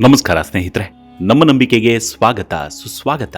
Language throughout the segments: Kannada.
ನಮಸ್ಕಾರ ಸ್ನೇಹಿತರೆ. ನಮ್ಮ ನಂಬಿಕೆಗೆ ಸ್ವಾಗತ, ಸುಸ್ವಾಗತ.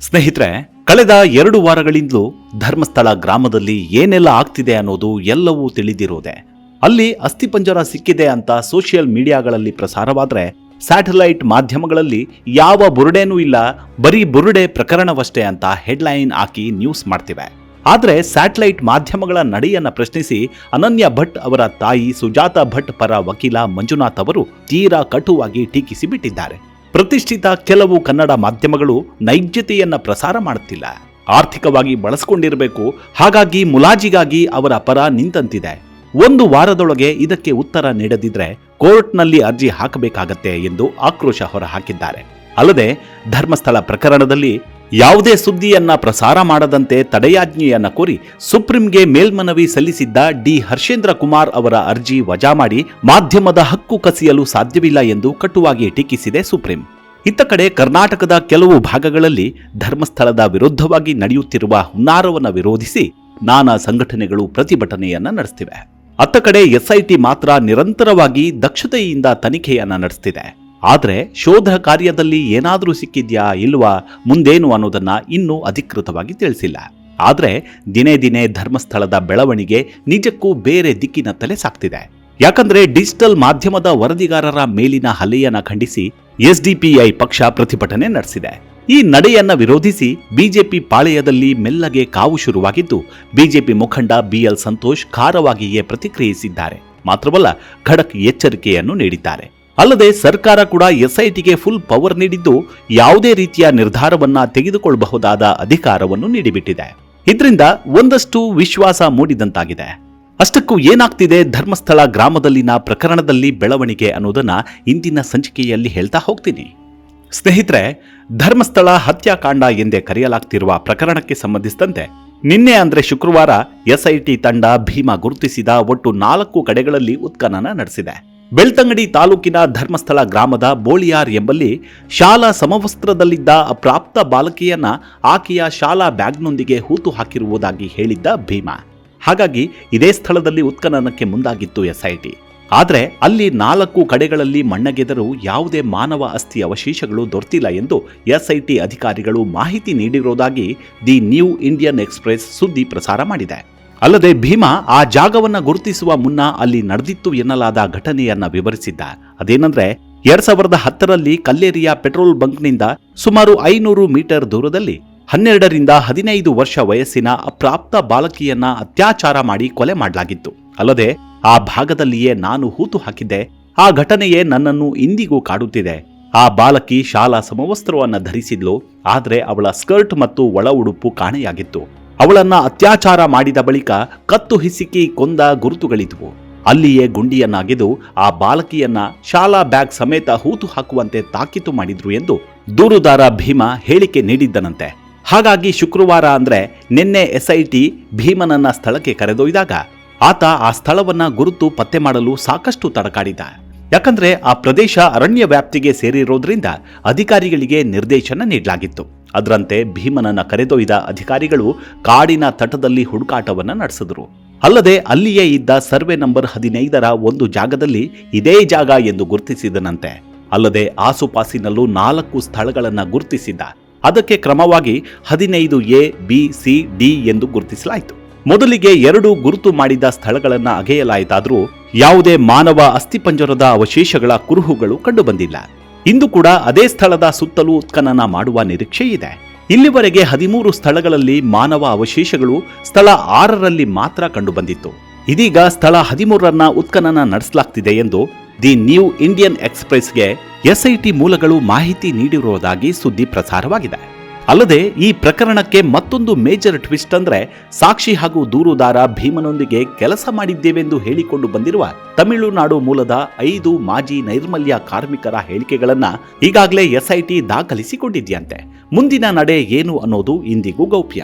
ಸ್ನೇಹಿತರೆ, ಕಳೆದ ಎರಡು ವಾರಗಳಿಂದಲೂ ಧರ್ಮಸ್ಥಳ ಗ್ರಾಮದಲ್ಲಿ ಏನೆಲ್ಲ ಆಗ್ತಿದೆ ಅನ್ನೋದು ಎಲ್ಲವೂ ತಿಳಿದಿರೋದೆ. ಅಲ್ಲಿ ಅಸ್ಥಿಪಂಜರ ಸಿಕ್ಕಿದೆ ಅಂತ ಸೋಷಿಯಲ್ ಮೀಡಿಯಾಗಳಲ್ಲಿ ಪ್ರಸಾರವಾದ್ರೆ ಸ್ಯಾಟಲೈಟ್ ಮಾಧ್ಯಮಗಳಲ್ಲಿ ಯಾವ ಬುರುಡೇನೂ ಇಲ್ಲ, ಬರೀ ಬುರುಡೆ ಪ್ರಕರಣವಷ್ಟೇ ಅಂತ ಹೆಡ್ಲೈನ್ ಹಾಕಿ ನ್ಯೂಸ್ ಮಾಡ್ತಿವೆ. ಆದರೆ ಸ್ಯಾಟಲೈಟ್ ಮಾಧ್ಯಮಗಳ ನಡೆಯನ್ನ ಪ್ರಶ್ನಿಸಿ ಅನನ್ಯ ಭಟ್ ಅವರ ತಾಯಿ ಸುಜಾತಾ ಭಟ್ ಪರ ವಕೀಲ ಮಂಜುನಾಥ್ ಅವರು ತೀರಾ ಕಟುವಾಗಿ ಟೀಕಿಸಿ ಬಿಟ್ಟಿದ್ದಾರೆ ಪ್ರತಿಷ್ಠಿತ ಕೆಲವು ಕನ್ನಡ ಮಾಧ್ಯಮಗಳು ನೈಜತೆಯನ್ನು ಪ್ರಸಾರ ಮಾಡುತ್ತಿಲ್ಲ. ಆರ್ಥಿಕವಾಗಿ ಬಳಸಿಕೊಂಡಿರಬೇಕು, ಹಾಗಾಗಿ ಮುಲಾಜಿಗಾಗಿ ಅವರ ಪರ ನಿಂತಂತಿದೆ. ಒಂದು ವಾರದೊಳಗೆ ಇದಕ್ಕೆ ಉತ್ತರ ನೀಡದಿದ್ರೆ ಕೋರ್ಟ್ನಲ್ಲಿ ಅರ್ಜಿ ಹಾಕಬೇಕಾಗತ್ತೆ ಎಂದು ಆಕ್ರೋಶ ಹೊರಹಾಕಿದ್ದಾರೆ. ಅಲ್ಲದೆ ಧರ್ಮಸ್ಥಳ ಪ್ರಕರಣದಲ್ಲಿ ಯಾವುದೇ ಸುದ್ದಿಯನ್ನ ಪ್ರಸಾರ ಮಾಡದಂತೆ ತಡೆಯಾಜ್ಞೆಯನ್ನ ಕೋರಿ ಸುಪ್ರೀಂಗೆ ಮೇಲ್ಮನವಿ ಸಲ್ಲಿಸಿದ್ದ ಡಿ ಹರ್ಷೇಂದ್ರ ಕುಮಾರ್ ಅವರ ಅರ್ಜಿ ವಜಾ ಮಾಡಿ ಮಾಧ್ಯಮದ ಹಕ್ಕು ಕಸಿಯಲು ಸಾಧ್ಯವಿಲ್ಲ ಎಂದು ಕಟುವಾಗಿ ಟೀಕಿಸಿದೆ ಸುಪ್ರೀಂ. ಇತ್ತ ಕಡೆ ಕರ್ನಾಟಕದ ಕೆಲವು ಭಾಗಗಳಲ್ಲಿ ಧರ್ಮಸ್ಥಳದ ವಿರುದ್ಧವಾಗಿ ನಡೆಯುತ್ತಿರುವ ಹುನ್ನಾರವನ್ನು ವಿರೋಧಿಸಿ ನಾನಾ ಸಂಘಟನೆಗಳು ಪ್ರತಿಭಟನೆಯನ್ನ ನಡೆಸ್ತಿವೆ. ಅತ್ತ ಕಡೆ ಎಸ್ಐಟಿ ಮಾತ್ರ ನಿರಂತರವಾಗಿ ದಕ್ಷತೆಯಿಂದ ತನಿಖೆಯನ್ನ ನಡೆಸ್ತಿದೆ. ಆದ್ರೆ ಶೋಧ ಕಾರ್ಯದಲ್ಲಿ ಏನಾದರೂ ಸಿಕ್ಕಿದ್ಯಾ ಇಲ್ವಾ ಮುಂದೇನು ಅನ್ನೋದನ್ನು ಇನ್ನೂ ಅಧಿಕೃತವಾಗಿ ತಿಳಿಸಿಲ್ಲ. ಆದರೆ ದಿನೇ ದಿನೇ ಧರ್ಮಸ್ಥಳದ ಬೆಳವಣಿಗೆ ನಿಜಕ್ಕೂ ಬೇರೆ ದಿಕ್ಕಿನತ್ತಲೇ ಸಾಕ್ತಿದೆ. ಯಾಕಂದ್ರೆ ಡಿಜಿಟಲ್ ಮಾಧ್ಯಮದ ವರದಿಗಾರರ ಮೇಲಿನ ಹಲ್ಲೆಯನ್ನ ಖಂಡಿಸಿ ಎಸ್ಡಿಪಿಐ ಪಕ್ಷ ಪ್ರತಿಭಟನೆ ನಡೆಸಿದೆ. ಈ ನಡೆಯನ್ನ ವಿರೋಧಿಸಿ ಬಿಜೆಪಿ ಪಾಳೆಯದಲ್ಲಿ ಮೆಲ್ಲಗೆ ಕಾವು ಶುರುವಾಗಿದ್ದು, ಬಿಜೆಪಿ ಮುಖಂಡ ಬಿಎಲ್ ಸಂತೋಷ್ ಖಾರವಾಗಿಯೇ ಪ್ರತಿಕ್ರಿಯಿಸಿದ್ದಾರೆ. ಮಾತ್ರವಲ್ಲ ಖಡಕ್ ಎಚ್ಚರಿಕೆಯನ್ನು ನೀಡಿದ್ದಾರೆ. ಅಲ್ಲದೆ ಸರ್ಕಾರ ಕೂಡ ಎಸ್ಐಟಿಗೆ ಫುಲ್ ಪವರ್ ನೀಡಿದ್ದು ಯಾವುದೇ ರೀತಿಯ ನಿರ್ಧಾರವನ್ನ ತೆಗೆದುಕೊಳ್ಳಬಹುದಾದ ಅಧಿಕಾರವನ್ನು ನೀಡಿಬಿಟ್ಟಿದೆ. ಇದರಿಂದ ಒಂದಷ್ಟು ವಿಶ್ವಾಸ ಮೂಡಿದಂತಾಗಿದೆ. ಅಷ್ಟಕ್ಕೂ ಏನಾಗ್ತಿದೆ ಧರ್ಮಸ್ಥಳ ಗ್ರಾಮದಲ್ಲಿನ ಪ್ರಕರಣದಲ್ಲಿ ಬೆಳವಣಿಗೆ ಅನ್ನೋದನ್ನ ಇಂದಿನ ಸಂಚಿಕೆಯಲ್ಲಿ ಹೇಳ್ತಾ ಹೋಗ್ತೀನಿ. ಸ್ನೇಹಿತರೆ, ಧರ್ಮಸ್ಥಳ ಹತ್ಯಾಕಾಂಡ ಎಂದೇ ಕರೆಯಲಾಗ್ತಿರುವ ಪ್ರಕರಣಕ್ಕೆ ಸಂಬಂಧಿಸಿದಂತೆ ನಿನ್ನೆ ಅಂದ್ರೆ ಶುಕ್ರವಾರ ಎಸ್ಐಟಿ ತಂಡ ಭೀಮಾ ಗುರುತಿಸಿದ ಒಟ್ಟು ನಾಲ್ಕು ಕಡೆಗಳಲ್ಲಿ ಉತ್ಖನನ ನಡೆಸಿದೆ. ಬೆಳ್ತಂಗಡಿ ತಾಲೂಕಿನ ಧರ್ಮಸ್ಥಳ ಗ್ರಾಮದ ಬೋಳಿಯಾರ್ ಎಂಬಲ್ಲಿ ಶಾಲಾ ಸಮವಸ್ತ್ರದಲ್ಲಿದ್ದ ಅಪ್ರಾಪ್ತ ಬಾಲಕಿಯನ್ನ ಆಕೆಯ ಶಾಲಾ ಬ್ಯಾಗ್ನೊಂದಿಗೆ ಹೂತು ಹಾಕಿರುವುದಾಗಿ ಹೇಳಿದ್ದ ಭೀಮಾ. ಹಾಗಾಗಿ ಇದೇ ಸ್ಥಳದಲ್ಲಿ ಉತ್ಖನನಕ್ಕೆ ಮುಂದಾಗಿತ್ತು ಎಸ್ಐಟಿ. ಆದರೆ ಅಲ್ಲಿ ನಾಲ್ಕು ಕಡೆಗಳಲ್ಲಿ ಮಣ್ಣಗೆದರೂ ಯಾವುದೇ ಮಾನವ ಅಸ್ಥಿ ಅವಶೇಷಗಳು ದೊರೆತಿಲ್ಲ ಎಂದು ಎಸ್ಐಟಿ ಅಧಿಕಾರಿಗಳು ಮಾಹಿತಿ ನೀಡಿರುವುದಾಗಿ ದಿ ನ್ಯೂ ಇಂಡಿಯನ್ ಎಕ್ಸ್ಪ್ರೆಸ್ ಸುದ್ದಿ ಪ್ರಸಾರ ಮಾಡಿದೆ. ಅಲ್ಲದೆ ಭೀಮಾ ಆ ಜಾಗವನ್ನ ಗುರುತಿಸುವ ಮುನ್ನ ಅಲ್ಲಿ ನಡೆದಿತ್ತು ಎನ್ನಲಾದ ಘಟನೆಯನ್ನ ವಿವರಿಸಿದ್ದ. ಅದೇನಂದ್ರೆ, ಎರಡ್ ಸಾವಿರದ ಹತ್ತರಲ್ಲಿ ಕಲ್ಲೇರಿಯ ಪೆಟ್ರೋಲ್ ಬಂಕ್ನಿಂದ ಸುಮಾರು ಐನೂರು ಮೀಟರ್ ದೂರದಲ್ಲಿ ಹನ್ನೆರಡರಿಂದ ಹದಿನೈದು ವರ್ಷ ವಯಸ್ಸಿನ ಅಪ್ರಾಪ್ತ ಬಾಲಕಿಯನ್ನ ಅತ್ಯಾಚಾರ ಮಾಡಿ ಕೊಲೆ ಮಾಡಲಾಗಿತ್ತು. ಅಲ್ಲದೆ, ಆ ಭಾಗದಲ್ಲಿಯೇ ನಾನು ಹೂತು ಹಾಕಿದ್ದೆ. ಆ ಘಟನೆಯೇ ನನ್ನನ್ನು ಇಂದಿಗೂ ಕಾಡುತ್ತಿದೆ. ಆ ಬಾಲಕಿ ಶಾಲಾ ಸಮವಸ್ತ್ರವನ್ನ ಧರಿಸಿದ್ಲು. ಆದ್ರೆ ಅವಳ ಸ್ಕರ್ಟ್ ಮತ್ತು ಒಳ ಉಡುಪು ಕಾಣೆಯಾಗಿತ್ತು. ಅವಳನ್ನ ಅತ್ಯಾಚಾರ ಮಾಡಿದ ಬಳಿಕ ಕತ್ತು ಹಿಸಿಕಿ ಕೊಂದ ಗುರುತುಗಳಿದ್ವು. ಅಲ್ಲಿಯೇ ಗುಂಡಿಯನ್ನಾಗಿದ್ದು ಆ ಬಾಲಕಿಯನ್ನ ಶಾಲಾ ಬ್ಯಾಗ್ ಸಮೇತ ಹೂತು ಹಾಕುವಂತೆ ತಾಕೀತು ಮಾಡಿದ್ರು ಎಂದು ದೂರುದಾರ ಭೀಮ ಹೇಳಿಕೆ ನೀಡಿದ್ದನಂತೆ. ಹಾಗಾಗಿ ಶುಕ್ರವಾರ ಅಂದ್ರೆ ನಿನ್ನೆ ಎಸ್ಐಟಿ ಭೀಮನನ್ನ ಸ್ಥಳಕ್ಕೆ ಕರೆದೊಯ್ದಾಗ ಆತ ಆ ಸ್ಥಳವನ್ನ ಗುರುತು ಪತ್ತೆ ಮಾಡಲು ಸಾಕಷ್ಟು ತಡಕಾಡಿದ. ಯಾಕಂದ್ರೆ ಆ ಪ್ರದೇಶ ಅರಣ್ಯ ವ್ಯಾಪ್ತಿಗೆ ಸೇರಿರೋದ್ರಿಂದ ಅಧಿಕಾರಿಗಳಿಗೆ ನಿರ್ದೇಶನ ನೀಡಲಾಗಿತ್ತು. ಅದರಂತೆ ಭೀಮನನ್ನ ಕರೆದೊಯ್ದ ಅಧಿಕಾರಿಗಳು ಕಾಡಿನ ತಟದಲ್ಲಿ ಹುಡುಕಾಟವನ್ನು ನಡೆಸಿದರು. ಅಲ್ಲದೆ ಅಲ್ಲಿಯೇ ಇದ್ದ ಸರ್ವೆ ನಂಬರ್ ಹದಿನೈದರ ಒಂದು ಜಾಗದಲ್ಲಿ ಇದೇ ಜಾಗ ಎಂದು ಗುರುತಿಸಿದನಂತೆ. ಅಲ್ಲದೆ ಆಸುಪಾಸಿನಲ್ಲೂ ನಾಲ್ಕು ಸ್ಥಳಗಳನ್ನು ಗುರುತಿಸಿದ್ದ. ಅದಕ್ಕೆ ಕ್ರಮವಾಗಿ ಹದಿನೈದು ಎ, ಬಿ, ಸಿ, ಡಿ ಎಂದು ಗುರುತಿಸಲಾಯಿತು. ಮೊದಲಿಗೆ ಎರಡು ಗುರುತು ಮಾಡಿದ ಸ್ಥಳಗಳನ್ನ ಅಗೆಯಲಾಯಿತಾದರೂ ಯಾವುದೇ ಮಾನವ ಅಸ್ಥಿಪಂಜರದ ಅವಶೇಷಗಳ ಕುರುಹುಗಳು ಕಂಡುಬಂದಿಲ್ಲ. ಇಂದು ಕೂಡ ಅದೇ ಸ್ಥಳದ ಸುತ್ತಲೂ ಉತ್ಖನನ ಮಾಡುವ ನಿರೀಕ್ಷೆ ಇದೆ. ಇಲ್ಲಿವರೆಗೆ ಹದಿಮೂರು ಸ್ಥಳಗಳಲ್ಲಿ ಮಾನವ ಅವಶೇಷಗಳು ಸ್ಥಳ ಆರರಲ್ಲಿ ಮಾತ್ರ ಕಂಡುಬಂದಿತ್ತು. ಇದೀಗ ಸ್ಥಳ ಹದಿಮೂರರನ್ನ ಉತ್ಖನನ ನಡೆಸಲಾಗ್ತಿದೆ ಎಂದು ದಿ ನ್ಯೂ ಇಂಡಿಯನ್ ಎಕ್ಸ್ಪ್ರೆಸ್ಗೆ ಎಸ್ಐಟಿ ಮೂಲಗಳು ಮಾಹಿತಿ ನೀಡಿರುವುದಾಗಿ ಸುದ್ದಿ ಪ್ರಸಾರವಾಗಿದೆ. ಅಲ್ಲದೆ ಈ ಪ್ರಕರಣಕ್ಕೆ ಮತ್ತೊಂದು ಮೇಜರ್ ಟ್ವಿಸ್ಟ್ ಅಂದ್ರೆ ಸಾಕ್ಷಿ ಹಾಗೂ ದೂರುದಾರ ಭೀಮನೊಂದಿಗೆ ಕೆಲಸ ಮಾಡಿದ್ದೇವೆಂದು ಹೇಳಿಕೊಂಡು ಬಂದಿರುವ ತಮಿಳುನಾಡು ಮೂಲದ ಐದು ಮಾಜಿ ನೈರ್ಮಲ್ಯ ಕಾರ್ಮಿಕರ ಹೇಳಿಕೆಗಳನ್ನ ಈಗಾಗಲೇ ಎಸ್ಐಟಿ ದಾಖಲಿಸಿಕೊಂಡಿದೆಯಂತೆ. ಮುಂದಿನ ನಡೆ ಏನು ಅನ್ನೋದು ಇಂದಿಗೂ ಗೌಪ್ಯ.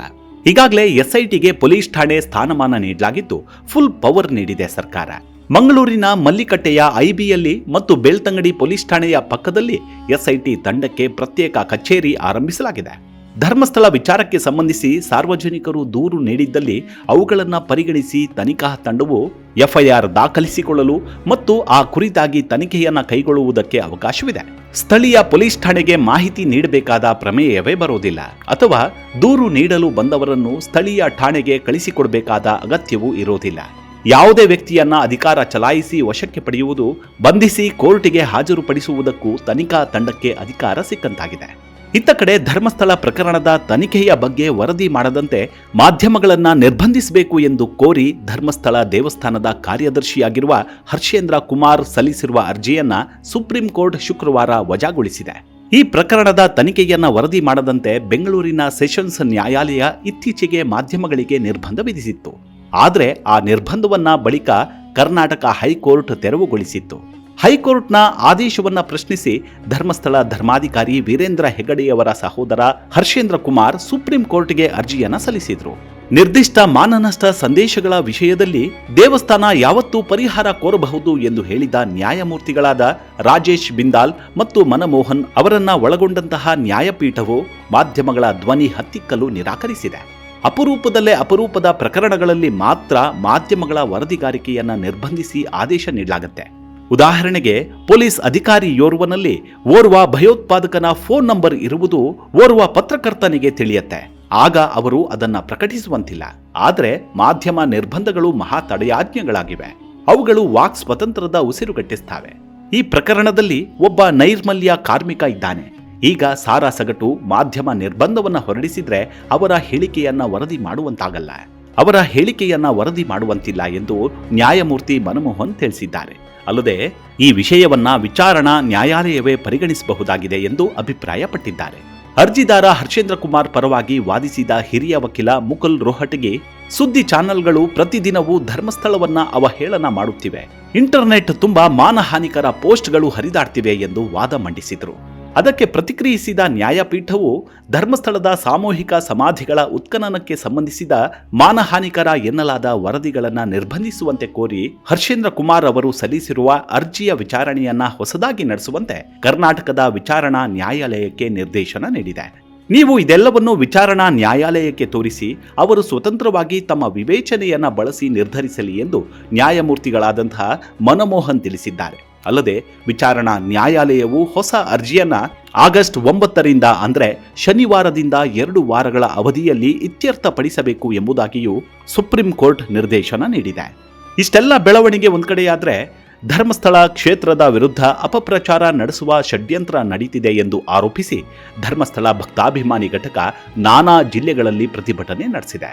ಈಗಾಗಲೇ ಎಸ್ಐಟಿಗೆ ಪೊಲೀಸ್ ಠಾಣೆ ಸ್ಥಾನಮಾನ ನೀಡಲಾಗಿದ್ದು ಫುಲ್ ಪವರ್ ನೀಡಿದೆ ಸರ್ಕಾರ. ಮಂಗಳೂರಿನ ಮಲ್ಲಿಕಟ್ಟೆಯ ಐಬಿಯಲ್ಲಿ ಮತ್ತು ಬೆಳ್ತಂಗಡಿ ಪೊಲೀಸ್ ಠಾಣೆಯ ಪಕ್ಕದಲ್ಲಿ ಎಸ್ಐಟಿ ತಂಡಕ್ಕೆ ಪ್ರತ್ಯೇಕ ಕಚೇರಿ ಆರಂಭಿಸಲಾಗಿದೆ. ಧರ್ಮಸ್ಥಳ ವಿಚಾರಕ್ಕೆ ಸಂಬಂಧಿಸಿ ಸಾರ್ವಜನಿಕರು ದೂರು ನೀಡಿದ್ದಲ್ಲಿ ಅವುಗಳನ್ನು ಪರಿಗಣಿಸಿ ತನಿಖಾ ತಂಡವು ಎಫ್ಐಆರ್ ದಾಖಲಿಸಿಕೊಳ್ಳಲು ಮತ್ತು ಆ ಕುರಿತಾಗಿ ತನಿಖೆಯನ್ನು ಕೈಗೊಳ್ಳುವುದಕ್ಕೆ ಅವಕಾಶವಿದೆ. ಸ್ಥಳೀಯ ಪೊಲೀಸ್ ಠಾಣೆಗೆ ಮಾಹಿತಿ ನೀಡಬೇಕಾದ ಪ್ರಮೇಯವೇ ಬರುವುದಿಲ್ಲ ಅಥವಾ ದೂರು ನೀಡಲು ಬಂದವರನ್ನು ಸ್ಥಳೀಯ ಠಾಣೆಗೆ ಕಳಿಸಿಕೊಡಬೇಕಾದ ಅಗತ್ಯವೂ ಇರುವುದಿಲ್ಲ ಯಾವುದೇ ವ್ಯಕ್ತಿಯನ್ನ ಅಧಿಕಾರ ಚಲಾಯಿಸಿ ವಶಕ್ಕೆ ಪಡೆಯುವುದು, ಬಂಧಿಸಿ ಕೋರ್ಟಿಗೆ ಹಾಜರುಪಡಿಸುವುದಕ್ಕೂ ತನಿಖಾ ತಂಡಕ್ಕೆ ಅಧಿಕಾರ ಸಿಕ್ಕಂತಾಗಿದೆ. ಇತ್ತ ಕಡೆ ಧರ್ಮಸ್ಥಳ ಪ್ರಕರಣದ ತನಿಖೆಯ ಬಗ್ಗೆ ವರದಿ ಮಾಡದಂತೆ ಮಾಧ್ಯಮಗಳನ್ನು ನಿರ್ಬಂಧಿಸಬೇಕು ಎಂದು ಕೋರಿ ಧರ್ಮಸ್ಥಳ ದೇವಸ್ಥಾನದ ಕಾರ್ಯದರ್ಶಿಯಾಗಿರುವ ಹರ್ಷೇಂದ್ರ ಕುಮಾರ್ ಸಲ್ಲಿಸಿರುವ ಅರ್ಜಿಯನ್ನ ಸುಪ್ರೀಂ ಕೋರ್ಟ್ ಶುಕ್ರವಾರ ವಜಾಗೊಳಿಸಿದೆ. ಈ ಪ್ರಕರಣದ ತನಿಖೆಯನ್ನ ವರದಿ ಮಾಡದಂತೆ ಬೆಂಗಳೂರಿನ ಸೆಷನ್ಸ್ ನ್ಯಾಯಾಲಯ ಇತ್ತೀಚೆಗೆ ಮಾಧ್ಯಮಗಳಿಗೆ ನಿರ್ಬಂಧ ವಿಧಿಸಿತ್ತು. ಆದರೆ ಆ ನಿರ್ಬಂಧವನ್ನ ಬಳಿಕ ಕರ್ನಾಟಕ ಹೈಕೋರ್ಟ್ ತೆರವುಗೊಳಿಸಿತ್ತು. ಹೈಕೋರ್ಟ್ನ ಆದೇಶವನ್ನ ಪ್ರಶ್ನಿಸಿ ಧರ್ಮಸ್ಥಳ ಧರ್ಮಾಧಿಕಾರಿ ವೀರೇಂದ್ರ ಹೆಗಡೆಯವರ ಸಹೋದರ ಹರ್ಷೇಂದ್ರ ಕುಮಾರ್ ಸುಪ್ರೀಂ ಕೋರ್ಟ್ಗೆ ಅರ್ಜಿಯನ್ನ ಸಲ್ಲಿಸಿದ್ರು. ನಿರ್ದಿಷ್ಟ ಮಾನನಷ್ಟ ಸಂದೇಶಗಳ ವಿಷಯದಲ್ಲಿ ದೇವಸ್ಥಾನ ಯಾವತ್ತೂ ಪರಿಹಾರ ಕೋರಬಹುದು ಎಂದು ಹೇಳಿದ ನ್ಯಾಯಮೂರ್ತಿಗಳಾದ ರಾಜೇಶ್ ಬಿಂದಾಲ್ ಮತ್ತು ಮನಮೋಹನ್ ಅವರನ್ನ ಒಳಗೊಂಡಂತಹ ನ್ಯಾಯಪೀಠವು ಮಾಧ್ಯಮಗಳ ಧ್ವನಿ ಹತ್ತಿಕ್ಕಲು ನಿರಾಕರಿಸಿದೆ. ಅಪರೂಪದಲ್ಲೇ ಅಪರೂಪದ ಪ್ರಕರಣಗಳಲ್ಲಿ ಮಾತ್ರ ಮಾಧ್ಯಮಗಳ ವರದಿಗಾರಿಕೆಯನ್ನ ನಿರ್ಬಂಧಿಸಿ ಆದೇಶ ನೀಡಲಾಗುತ್ತೆ. ಉದಾಹರಣೆಗೆ, ಪೊಲೀಸ್ ಅಧಿಕಾರಿಯೋರ್ವನಲ್ಲಿ ಓರ್ವ ಭಯೋತ್ಪಾದಕನ ಫೋನ್ ನಂಬರ್ ಇರುವುದು ಓರ್ವ ಪತ್ರಕರ್ತನಿಗೆ ತಿಳಿಯತ್ತೆ. ಆಗ ಅವರು ಅದನ್ನ ಪ್ರಕಟಿಸುವಂತಿಲ್ಲ. ಆದರೆ ಮಾಧ್ಯಮ ನಿರ್ಬಂಧಗಳು ಮಹಾ ತಡೆಯಾಜ್ಞೆಗಳಾಗಿವೆ. ಅವುಗಳು ವಾಕ್ ಸ್ವತಂತ್ರದ ಉಸಿರುಗಟ್ಟಿಸ್ತಾವೆ ಈ ಪ್ರಕರಣದಲ್ಲಿ ಒಬ್ಬ ನೈರ್ಮಲ್ಯ ಕಾರ್ಮಿಕ ಇದ್ದಾನೆ. ಈಗ ಸಾರಾ ಸಗಟು ಮಾಧ್ಯಮ ನಿರ್ಬಂಧವನ್ನ ಹೊರಡಿಸಿದ್ರೆ ಅವರ ಹೇಳಿಕೆಯನ್ನ ವರದಿ ಮಾಡುವಂತಾಗಲ್ಲ. ಅವರ ಹೇಳಿಕೆಯನ್ನ ವರದಿ ಮಾಡುವಂತಿಲ್ಲ ಎಂದು ನ್ಯಾಯಮೂರ್ತಿ ಮನಮೋಹನ್ ತಿಳಿಸಿದ್ದಾರೆ. ಅಲ್ಲದೆ ಈ ವಿಷಯವನ್ನ ವಿಚಾರಣಾ ನ್ಯಾಯಾಲಯವೇ ಪರಿಗಣಿಸಬಹುದಾಗಿದೆ ಎಂದು ಅಭಿಪ್ರಾಯಪಟ್ಟಿದ್ದಾರೆ. ಅರ್ಜಿದಾರ ಹರ್ಷೇಂದ್ರ ಕುಮಾರ್ ಪರವಾಗಿ ವಾದಿಸಿದ ಹಿರಿಯ ವಕೀಲ ಮುಕುಲ್ ರೋಹಟಗಿ ಸುದ್ದಿ ಚಾನೆಲ್ಗಳು ಪ್ರತಿದಿನವೂ ಧರ್ಮಸ್ಥಳವನ್ನ ಅವಹೇಳನ ಮಾಡುತ್ತಿವೆ. ಇಂಟರ್ನೆಟ್ ತುಂಬಾ ಮಾನಹಾನಿಕರ ಪೋಸ್ಟ್ಗಳು ಹರಿದಾಡ್ತಿವೆ ಎಂದು ವಾದ ಮಂಡಿಸಿದರು. ಅದಕ್ಕೆ ಪ್ರತಿಕ್ರಿಯಿಸಿದ ನ್ಯಾಯಪೀಠವು ಧರ್ಮಸ್ಥಳದ ಸಾಮೂಹಿಕ ಸಮಾಧಿಗಳ ಉತ್ಖನನಕ್ಕೆ ಸಂಬಂಧಿಸಿದ ಮಾನಹಾನಿಕರ ಎನ್ನಲಾದ ವರದಿಗಳನ್ನು ನಿರ್ಬಂಧಿಸುವಂತೆ ಕೋರಿ ಹರ್ಷೇಂದ್ರ ಕುಮಾರ್ ಅವರು ಸಲ್ಲಿಸಿರುವ ಅರ್ಜಿಯ ವಿಚಾರಣೆಯನ್ನ ಹೊಸದಾಗಿ ನಡೆಸುವಂತೆ ಕರ್ನಾಟಕದ ವಿಚಾರಣಾ ನ್ಯಾಯಾಲಯಕ್ಕೆ ನಿರ್ದೇಶನ ನೀಡಿದೆ. ನೀವು ಇದೆಲ್ಲವನ್ನು ವಿಚಾರಣಾ ನ್ಯಾಯಾಲಯಕ್ಕೆ ತೋರಿಸಿ ಅವರು ಸ್ವತಂತ್ರವಾಗಿ ತಮ್ಮ ವಿವೇಚನೆಯನ್ನ ಬಳಸಿ ನಿರ್ಧರಿಸಲಿ ಎಂದು ನ್ಯಾಯಮೂರ್ತಿಗಳಾದಂತಹ ಮನಮೋಹನ್ ತಿಳಿಸಿದ್ದಾರೆ. ಅಲ್ಲದೆ ವಿಚಾರಣಾ ನ್ಯಾಯಾಲಯವು ಹೊಸ ಅರ್ಜಿಯನ್ನ ಆಗಸ್ಟ್ ಒಂಬತ್ತರಿಂದ ಅಂದ್ರೆ ಶನಿವಾರದಿಂದ ಎರಡು ವಾರಗಳ ಅವಧಿಯಲ್ಲಿ ಇತ್ಯರ್ಥಪಡಿಸಬೇಕು ಎಂಬುದಾಗಿಯೂ ಸುಪ್ರೀಂ ಕೋರ್ಟ್ ನಿರ್ದೇಶನ ನೀಡಿದೆ. ಇಷ್ಟೆಲ್ಲ ಬೆಳವಣಿಗೆ ಒಂದ್ ಕಡೆಯಾದ್ರೆ ಧರ್ಮಸ್ಥಳ ಕ್ಷೇತ್ರದ ವಿರುದ್ಧ ಅಪಪ್ರಚಾರ ನಡೆಸುವ ಷಡ್ಯಂತ್ರ ನಡೀತಿದೆ ಎಂದು ಆರೋಪಿಸಿ ಧರ್ಮಸ್ಥಳ ಭಕ್ತಾಭಿಮಾನಿ ಘಟಕ ನಾನಾ ಜಿಲ್ಲೆಗಳಲ್ಲಿ ಪ್ರತಿಭಟನೆ ನಡೆಸಿದೆ.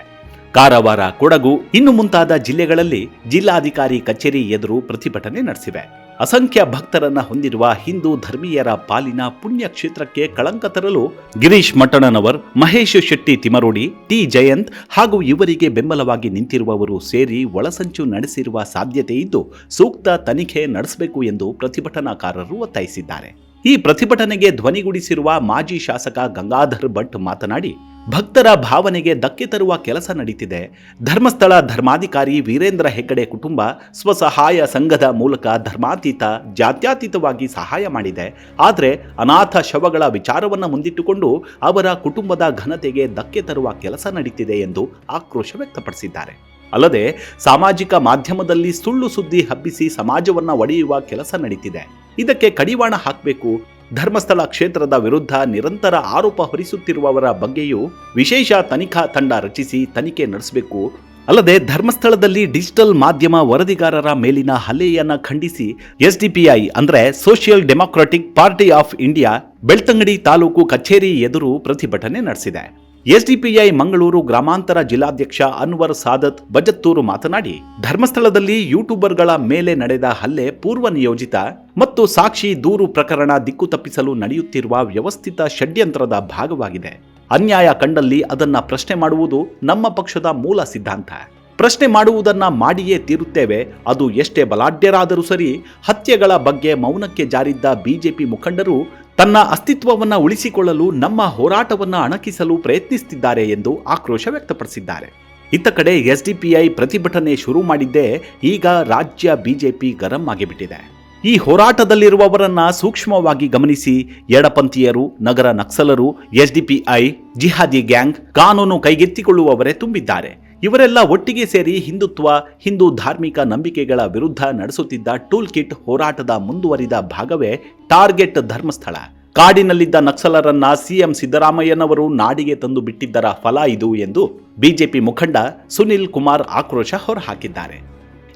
ಕಾರವಾರ ಕೊಡಗು ಇನ್ನು ಮುಂತಾದ ಜಿಲ್ಲೆಗಳಲ್ಲಿ ಜಿಲ್ಲಾಧಿಕಾರಿ ಕಚೇರಿ ಎದುರು ಪ್ರತಿಭಟನೆ ನಡೆಸಿವೆ. ಅಸಂಖ್ಯ ಭಕ್ತರನ್ನ ಹೊಂದಿರುವ ಹಿಂದೂ ಧರ್ಮೀಯರ ಪಾಲಿನ ಪುಣ್ಯ ಕ್ಷೇತ್ರಕ್ಕೆ ಕಳಂಕ ತರಲು ಗಿರೀಶ್ ಮಟ್ಟಣನವರ್ ಮಹೇಶ್ ಶೆಟ್ಟಿ ತಿಮರೋಡಿ, ಟಿ ಜಯಂತ್ ಹಾಗೂ ಇವರಿಗೆ ಬೆಂಬಲವಾಗಿ ನಿಂತಿರುವವರು ಸೇರಿ ಒಳಸಂಚು ನಡೆಸಿರುವ ಸಾಧ್ಯತೆ ಇದ್ದು ಸೂಕ್ತ ತನಿಖೆ ನಡೆಸಬೇಕು ಎಂದು ಪ್ರತಿಭಟನಾಕಾರರು ಒತ್ತಾಯಿಸಿದ್ದಾರೆ. ಈ ಪ್ರತಿಭಟನೆಗೆ ಧ್ವನಿಗೂಡಿಸಿರುವ ಮಾಜಿ ಶಾಸಕ ಗಂಗಾಧರ್ ಭಟ್ ಮಾತನಾಡಿ, ಭಕ್ತರ ಭಾವನೆಗೆ ಧಕ್ಕೆ ತರುವ ಕೆಲಸ ನಡೀತಿದೆ. ಧರ್ಮಸ್ಥಳ ಧರ್ಮಾಧಿಕಾರಿ ವೀರೇಂದ್ರ ಹೆಗ್ಗಡೆ ಕುಟುಂಬ ಸ್ವಸಹಾಯ ಸಂಘದ ಮೂಲಕ ಧರ್ಮಾತೀತ, ಜಾತ್ಯತೀತವಾಗಿ ಸಹಾಯ ಮಾಡಿದೆ. ಆದರೆ ಅನಾಥ ಶವಗಳ ವಿಚಾರವನ್ನು ಮುಂದಿಟ್ಟುಕೊಂಡು ಅವರ ಕುಟುಂಬದ ಘನತೆಗೆ ಧಕ್ಕೆ ತರುವ ಕೆಲಸ ನಡೀತಿದೆ ಎಂದು ಆಕ್ರೋಶ ವ್ಯಕ್ತಪಡಿಸಿದ್ದಾರೆ. ಅಲ್ಲದೆ ಸಾಮಾಜಿಕ ಮಾಧ್ಯಮದಲ್ಲಿ ಸುಳ್ಳು ಸುದ್ದಿ ಹಬ್ಬಿಸಿ ಸಮಾಜವನ್ನು ಒಡೆಯುವ ಕೆಲಸ ನಡೀತಿದೆ. ಇದಕ್ಕೆ ಕಡಿವಾಣ ಹಾಕಬೇಕು. ಧರ್ಮಸ್ಥಳ ಕ್ಷೇತ್ರದ ವಿರುದ್ಧ ನಿರಂತರ ಆರೋಪ ಹೊರಿಸುತ್ತಿರುವವರ ಬಗ್ಗೆಯೂ ವಿಶೇಷ ತನಿಖಾ ತಂಡ ರಚಿಸಿ ತನಿಖೆ ನಡೆಸಬೇಕು. ಅಲ್ಲದೆ ಧರ್ಮಸ್ಥಳದಲ್ಲಿ ಡಿಜಿಟಲ್ ಮಾಧ್ಯಮ ವರದಿಗಾರರ ಮೇಲಿನ ಹಲ್ಲೆಯನ್ನು ಖಂಡಿಸಿ ಎಸ್ಡಿಪಿಐ ಅಂದರೆ social democratic party of India, Belthangady taluk ಕಚೇರಿ ಎದುರು ಪ್ರತಿಭಟನೆ ನಡೆಸಿದೆ. ಎಸ್ಡಿಪಿಐ ಮಂಗಳೂರು ಗ್ರಾಮಾಂತರ ಜಿಲ್ಲಾಧ್ಯಕ್ಷ ಅನ್ವರ್ ಸಾದತ್ ಬಜತ್ತೂರು ಮಾತನಾಡಿ, ಧರ್ಮಸ್ಥಳದಲ್ಲಿ ಯೂಟ್ಯೂಬರ್ಗಳ ಮೇಲೆ ನಡೆದ ಹಲ್ಲೆ ಪೂರ್ವ ನಿಯೋಜಿತ ಮತ್ತು ಸಾಕ್ಷಿ ದೂರು ಪ್ರಕರಣ ದಿಕ್ಕು ತಪ್ಪಿಸಲು ನಡೆಯುತ್ತಿರುವ ವ್ಯವಸ್ಥಿತ ಷಡ್ಯಂತ್ರದ ಭಾಗವಾಗಿದೆ. ಅನ್ಯಾಯ ಕಂಡಲ್ಲಿ ಅದನ್ನ ಪ್ರಶ್ನೆ ಮಾಡುವುದು ನಮ್ಮ ಪಕ್ಷದ ಮೂಲ ಸಿದ್ಧಾಂತ. ಪ್ರಶ್ನೆ ಮಾಡುವುದನ್ನ ಮಾಡಿಯೇ ತೀರುತ್ತೇವೆ, ಅದು ಎಷ್ಟೇ ಬಲಾಢ್ಯರಾದರೂ ಸರಿ, ಹತ್ಯೆಗಳ ಬಗ್ಗೆ ಮೌನಕ್ಕೆ ಜಾರಿದ್ದ ಬಿಜೆಪಿ ಮುಖಂಡರು ತನ್ನ ಅಸ್ತಿತ್ವವನ್ನು ಉಳಿಸಿಕೊಳ್ಳಲು ನಮ್ಮ ಹೋರಾಟವನ್ನು ಅಣಕಿಸಲು ಪ್ರಯತ್ನಿಸುತ್ತಿದ್ದಾರೆ ಎಂದು ಆಕ್ರೋಶ ವ್ಯಕ್ತಪಡಿಸಿದ್ದಾರೆ. ಇತ್ತ ಕಡೆ ಎಸ್ಡಿಪಿಐ ಪ್ರತಿಭಟನೆ ಶುರು ಮಾಡಿದ್ದೇ ಈಗ ರಾಜ್ಯ ಬಿಜೆಪಿ ಗರಂ ಆಗಿಬಿಟ್ಟಿದೆ. ಈ ಹೋರಾಟದಲ್ಲಿರುವವರನ್ನ ಸೂಕ್ಷ್ಮವಾಗಿ ಗಮನಿಸಿ ಎಡಪಂಥೀಯರು, ನಗರ ನಕ್ಸಲರು, ಎಸ್ಡಿಪಿಐ, ಜಿಹಾದಿ ಗ್ಯಾಂಗ್ ಕಾನೂನು ಕೈಗೆತ್ತಿಕೊಳ್ಳುವವರೇ ತುಂಬಿದ್ದಾರೆ. ಇವರೆಲ್ಲ ಒಟ್ಟಿಗೆ ಸೇರಿ ಹಿಂದುತ್ವ, ಹಿಂದೂ ಧಾರ್ಮಿಕ ನಂಬಿಕೆಗಳ ವಿರುದ್ಧ ನಡೆಸುತ್ತಿದ್ದ ಟೂಲ್ ಕಿಟ್ ಹೋರಾಟದ ಮುಂದುವರಿದ ಭಾಗವೇ ಟಾರ್ಗೆಟ್ ಧರ್ಮಸ್ಥಳ. ಕಾಡಿನಲ್ಲಿದ್ದ ನಕ್ಸಲರನ್ನ ಸಿಎಂ ಸಿದ್ದರಾಮಯ್ಯನವರು ನಾಡಿಗೆ ತಂದು ಬಿಟ್ಟಿದ್ದರ ಫಲ ಇದು ಎಂದು ಬಿಜೆಪಿ ಮುಖಂಡ ಸುನಿಲ್ ಕುಮಾರ್ ಆಕ್ರೋಶ ಹೊರಹಾಕಿದ್ದಾರೆ.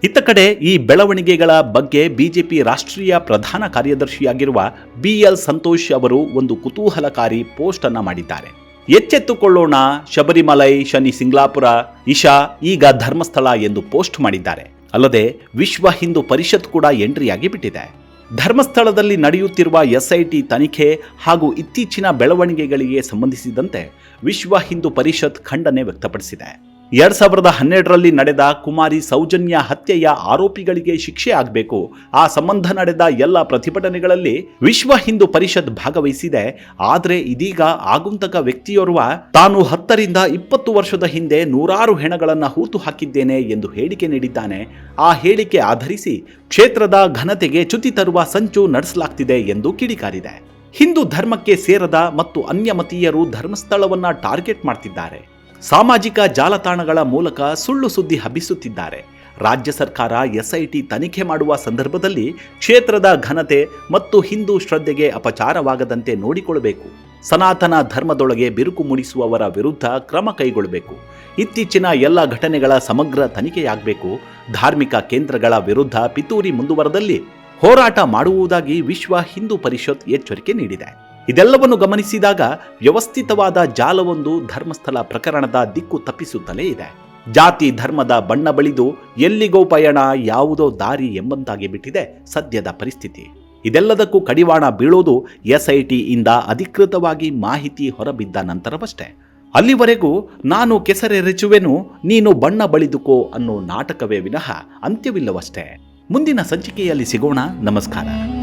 ಇತ್ತ ಕಡೆ ಈ ಬೆಳವಣಿಗೆಗಳ ಬಗ್ಗೆ ಬಿಜೆಪಿ ರಾಷ್ಟ್ರೀಯ ಪ್ರಧಾನ ಕಾರ್ಯದರ್ಶಿಯಾಗಿರುವ ಬಿಎಲ್ ಸಂತೋಷ್ ಅವರು ಒಂದು ಕುತೂಹಲಕಾರಿ ಪೋಸ್ಟ್ ಅನ್ನು ಮಾಡಿದ್ದಾರೆ. ಎಚ್ಚೆತ್ತುಕೊಳ್ಳೋಣ ಶಬರಿಮಲೈ, ಶನಿ, ಸಿಂಗ್ಲಾಪುರ, ಇಶಾ ಈಗ ಧರ್ಮಸ್ಥಳ ಎಂದು ಪೋಸ್ಟ್ ಮಾಡಿದ್ದಾರೆ. ಅಲ್ಲದೆ ವಿಶ್ವ ಹಿಂದೂ ಪರಿಷತ್ ಕೂಡ ಎಂಟ್ರಿಯಾಗಿ ಬಿಟ್ಟಿದೆ. ಧರ್ಮಸ್ಥಳದಲ್ಲಿ ನಡೆಯುತ್ತಿರುವ ಎಸ್ಐಟಿ ತನಿಖೆ ಹಾಗೂ ಇತ್ತೀಚಿನ ಬೆಳವಣಿಗೆಗಳಿಗೆ ಸಂಬಂಧಿಸಿದಂತೆ ವಿಶ್ವ ಹಿಂದೂ ಪರಿಷತ್ ಖಂಡನೆ ವ್ಯಕ್ತಪಡಿಸಿದೆ. ಎರಡ್ ಸಾವಿರದ ಹನ್ನೆರಡರಲ್ಲಿ ನಡೆದ ಕುಮಾರಿ ಸೌಜನ್ಯ ಹತ್ಯೆಯ ಆರೋಪಿಗಳಿಗೆ ಶಿಕ್ಷೆ ಆಗಬೇಕು. ಆ ಸಂಬಂಧ ನಡೆದ ಎಲ್ಲ ಪ್ರತಿಭಟನೆಗಳಲ್ಲಿ ವಿಶ್ವ ಹಿಂದೂ ಪರಿಷತ್ ಭಾಗವಹಿಸಿದೆ. ಆದರೆ ಇದೀಗ ಆಗುಂತಕ ವ್ಯಕ್ತಿಯೋರ್ವ ತಾನು ಹತ್ತರಿಂದ ಇಪ್ಪತ್ತು ವರ್ಷದ ಹಿಂದೆ ನೂರಾರು ಹೆಣಗಳನ್ನು ಹೂತು ಹಾಕಿದ್ದೇನೆ ಎಂದು ಹೇಳಿಕೆ ನೀಡಿದ್ದಾನೆ. ಆ ಹೇಳಿಕೆ ಆಧರಿಸಿ ಕ್ಷೇತ್ರದ ಘನತೆಗೆ ಚ್ಯುತಿ ತರುವ ಸಂಚು ನಡೆಸಲಾಗ್ತಿದೆ ಎಂದು ಕಿಡಿಕಾರಿದೆ. ಹಿಂದೂ ಧರ್ಮಕ್ಕೆ ಸೇರದ ಮತ್ತು ಅನ್ಯಮತೀಯರು ಧರ್ಮಸ್ಥಳವನ್ನ ಟಾರ್ಗೆಟ್ ಮಾಡ್ತಿದ್ದಾರೆ. ಸಾಮಾಜಿಕ ಜಾಲತಾಣಗಳ ಮೂಲಕ ಸುಳ್ಳು ಸುದ್ದಿ ಹಬ್ಬಿಸುತ್ತಿದ್ದಾರೆ. ರಾಜ್ಯ ಸರ್ಕಾರ ಎಸ್ಐಟಿ ತನಿಖೆ ಮಾಡುವ ಸಂದರ್ಭದಲ್ಲಿ ಕ್ಷೇತ್ರದ ಘನತೆ ಮತ್ತು ಹಿಂದೂ ಶ್ರದ್ಧೆಗೆ ಅಪಚಾರವಾಗದಂತೆ ನೋಡಿಕೊಳ್ಳಬೇಕು. ಸನಾತನ ಧರ್ಮದೊಳಗೆ ಬಿರುಕು ಮೂಡಿಸುವವರ ವಿರುದ್ಧ ಕ್ರಮ ಕೈಗೊಳ್ಳಬೇಕು. ಇತ್ತೀಚಿನ ಎಲ್ಲ ಘಟನೆಗಳ ಸಮಗ್ರ ತನಿಖೆಯಾಗಬೇಕು. ಧಾರ್ಮಿಕ ಕೇಂದ್ರಗಳ ವಿರುದ್ಧ ಪಿತೂರಿ ಮುಂದುವರೆದಲ್ಲಿ ಹೋರಾಟ ಮಾಡುವುದಾಗಿ ವಿಶ್ವ ಹಿಂದೂ ಪರಿಷತ್ ಎಚ್ಚರಿಕೆ ನೀಡಿದೆ. ಇದೆಲ್ಲವನ್ನು ಗಮನಿಸಿದಾಗ ವ್ಯವಸ್ಥಿತವಾದ ಜಾಲವೊಂದು ಧರ್ಮಸ್ಥಳ ಪ್ರಕರಣದ ದಿಕ್ಕು ತಪ್ಪಿಸುತ್ತಲೇ ಇದೆ. ಜಾತಿ ಧರ್ಮದ ಬಣ್ಣ ಬಳಿದು ಎಲ್ಲಿಗೋ ಪಯಣ ಯಾವುದೋ ದಾರಿ ಎಂಬಂತಾಗಿ ಬಿಟ್ಟಿದೆ ಸದ್ಯದ ಪರಿಸ್ಥಿತಿ. ಇದೆಲ್ಲದಕ್ಕೂ ಕಡಿವಾಣ ಬೀಳೋದು ಎಸ್ಐಟಿಯಿಂದ ಅಧಿಕೃತವಾಗಿ ಮಾಹಿತಿ ಹೊರಬಿದ್ದ ನಂತರವಷ್ಟೇ. ಅಲ್ಲಿವರೆಗೂ ನಾನು ಕೆಸರೆರಚುವೆನು ನೀನು ಬಣ್ಣ ಬಳಿದುಕೋ ಅನ್ನೋ ನಾಟಕವೇ ವಿನಃ ಅಂತ್ಯವಿಲ್ಲವಷ್ಟೇ. ಮುಂದಿನ ಸಂಚಿಕೆಯಲ್ಲಿ ಸಿಗೋಣ. ನಮಸ್ಕಾರ.